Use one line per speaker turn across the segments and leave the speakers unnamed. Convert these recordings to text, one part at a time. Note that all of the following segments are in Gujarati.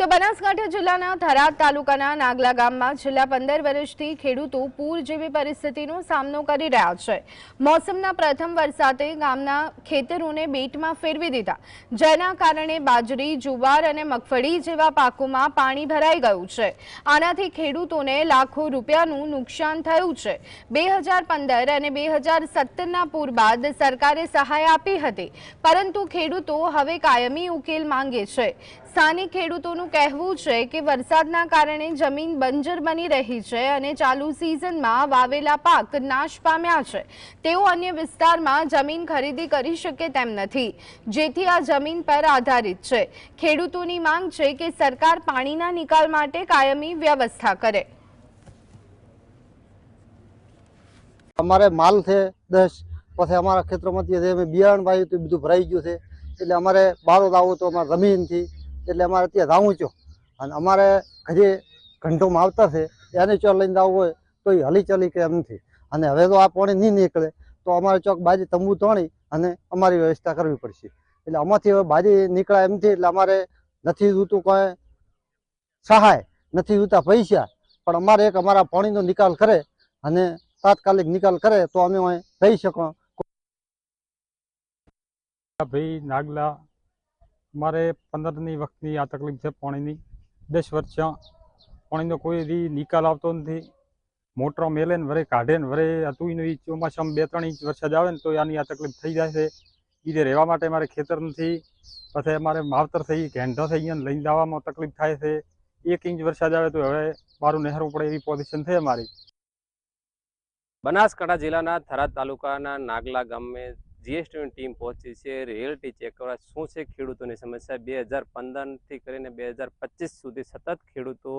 તો બનાસકાંઠા જિલ્લાના થરાદ તાલુકાના નાગલા ગામમાં છેલ્લા પંદર વર્ષથી ખેડૂતો પૂર જેવી પરિસ્થિતિનો સામનો કરી રહ્યા છે. મોસમના પ્રથમ વરસાદે ગામના ખેતરોને બેટમાં ફેરવી દીધા. જેના કારણે બાજરી, જુવાર અને મગફળી જેવા પાકોમાં પાણી ભરાઈ ગયું છે. આનાથી ખેડૂતોને લાખો રૂપિયાનું નુકસાન થયું છે. બે અને બે સત્તરના પૂર બાદ સરકારે સહાય આપી હતી. પરંતુ ખેડૂતો હવે કાયમી ઉકેલ માંગે છે. સ્થાનિક ખેડૂતોનું કહેવું છે કે વરસાદના કારણે જમીન બંજર બની રહી છે અને ચાલુ સિઝનમાં વાવેલા પાક નાશ પામ્યા છે. તેઓ અન્ય વિસ્તારમાં જમીન ખરીદી કરી શકે તેમ નથી. જેથી આ જમીન પર આધારિત છે. ખેડૂતોની માંગ છે કે સરકાર પાણીના નિકાલ માટે કાયમી વ્યવસ્થા કરે.
અમારે માલ છે દસ, પછી અમારા ખેતરોમાંથી અમે બિયારણ વાવ્યું તો બધું ભરાઈ ગયું છે. એટલે અમારે બારોદ આવું તો અમારે જમીનથી એટલે અમારે ત્યાં જાવું છો. અને અમારે ઘરે ઘંટોમાં આવતા છે. એને ચોર લઈને આવવું હોય તો એ હલી ચલી કે એમ નથી. અને હવે તો આ પાણી નહીં નીકળે, તો અમારે ચોક બાજી તંબુ તોણી અને અમારી વ્યવસ્થા કરવી પડશે. એટલે આમાંથી હવે બાજી નીકળાય એમથી એટલે અમારે નથી જોતું કોઈ સહાય, નથી જોતા પૈસા. પણ અમારે એક અમારા પાણીનો નિકાલ કરે અને તાત્કાલિક નિકાલ કરે તો અમે રહી શકો
ભાઈ, નાગલા મારે પંદરની વખતની આ તકલીફ છે પાણીની. દસ વર્ષ પાણીનો કોઈ એવી નિકાલ આવતો નથી. મોટરો મેલે ને વરે, કાઢે ને વરે હતું નહીં ચોમાસામાં બે ત્રણ ઇંચ વરસાદ આવે ને તો આની આ તકલીફ થઈ જાય છે. બીજે રહેવા માટે મારે ખેતર નથી, પછી અમારે માવતર થઈ ઘેંઢો થઈ ગયા લઈને જવામાં તકલીફ થાય છે. એક ઇંચ વરસાદ આવે તો હવે મારું નહેરવું પડે એવી પોઝિશન છે અમારી.
બનાસકાંઠા જિલ્લાના થરાદ તાલુકાના નાગલા ગામે જીએસટીની ટીમ પહોંચી છે. રિયલિટી ચેક કરવા શું છે ખેડૂતોની સમસ્યા? બે હજાર પંદરથી કરીને બે હજાર પચીસ સુધી સતત ખેડૂતો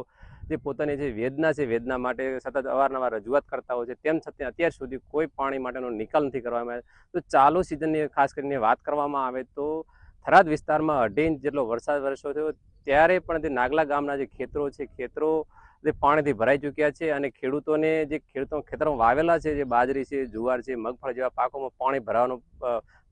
જે પોતાની જે વેદના છે, વેદના માટે સતત અવારનવાર રજૂઆત કરતા હોય છે, તેમ છતાં અત્યાર સુધી કોઈ પાણી માટેનો નિકાલ નથી કરવામાં આવ્યો. તો ચાલુ સિઝનની ખાસ કરીને વાત કરવામાં આવે તો થરાદ વિસ્તારમાં અઢી ઇંચ જેટલો વરસાદ વરસ્યો થયો ત્યારે પણ જે નાગલા ગામના જે ખેતરો છે, ખેતરો જે પાણીથી ભરાઈ ચૂક્યા છે અને ખેડૂતોને જે ખેડૂતો ખેતરમાં વાવેલા છે, જે બાજરી છે, જુવાર છે, મગફળી જેવા પાકોમાં પાણી ભરાવાનું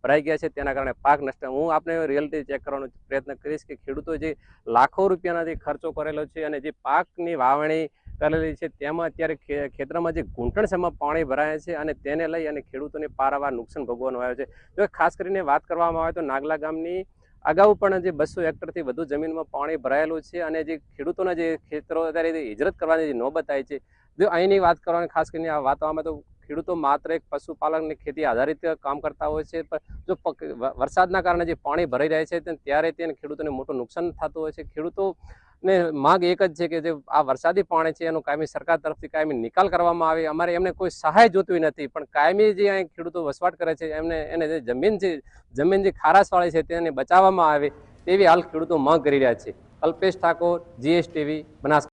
ભરાઈ ગયા છે, તેના કારણે પાક નષ્ટ હું આપણે રિયલિટી ચેક કરવાનો પ્રયત્ન કરીશ કે ખેડૂતો જે લાખો રૂપિયાના જે ખર્ચો કરેલો છે અને જે પાકની વાવણી કરેલી છે, તેમાં અત્યારે ખેતરમાં જે ઘૂંટણસમાં પાણી ભરાય છે અને તેને લઈ અને ખેડૂતોને પારાવાર નુકસાન ભોગવવાનું આવ્યું છે. જો ખાસ કરીને વાત કરવામાં આવે તો નાગલા ગામની અગાઉ પણ જે બસો હેક્ટરથી વધુ જમીનમાં પાણી ભરાયેલું છે અને જે ખેડૂતોના જે ખેતરો અત્યારે હિજરત કરવાની જે નોબત આવી છે, જો અહીંની વાત કરવાની ખાસ કરીને આ વાત આવે તો ખેડૂતો માત્ર એક પશુપાલનની ખેતી આધારિત કામ કરતા હોય છે, પણ જો વરસાદના કારણે જે પાણી ભરાઈ જાય છે ત્યારે તેને ખેડૂતોને મોટું નુકસાન થતું હોય છે. ખેડૂતોને માંગ એક જ છે કે જે આ વરસાદી પાણી છે એનું કાયમી સરકાર તરફથી કાયમી નિકાલ કરવામાં આવે. અમારે એમને કોઈ સહાય જોતવી નથી, પણ કાયમી જે અહીં ખેડૂતો વસવાટ કરે છે, એમને, એને જે જમીન છે જમીન જે ખારાશવાળી છે તેને બચાવવામાં આવે તેવી હાલ ખેડૂતો માંગ કરી રહ્યા છે. અલ્પેશ ઠાકોર, જીએસટીવી બનાસકાંઠા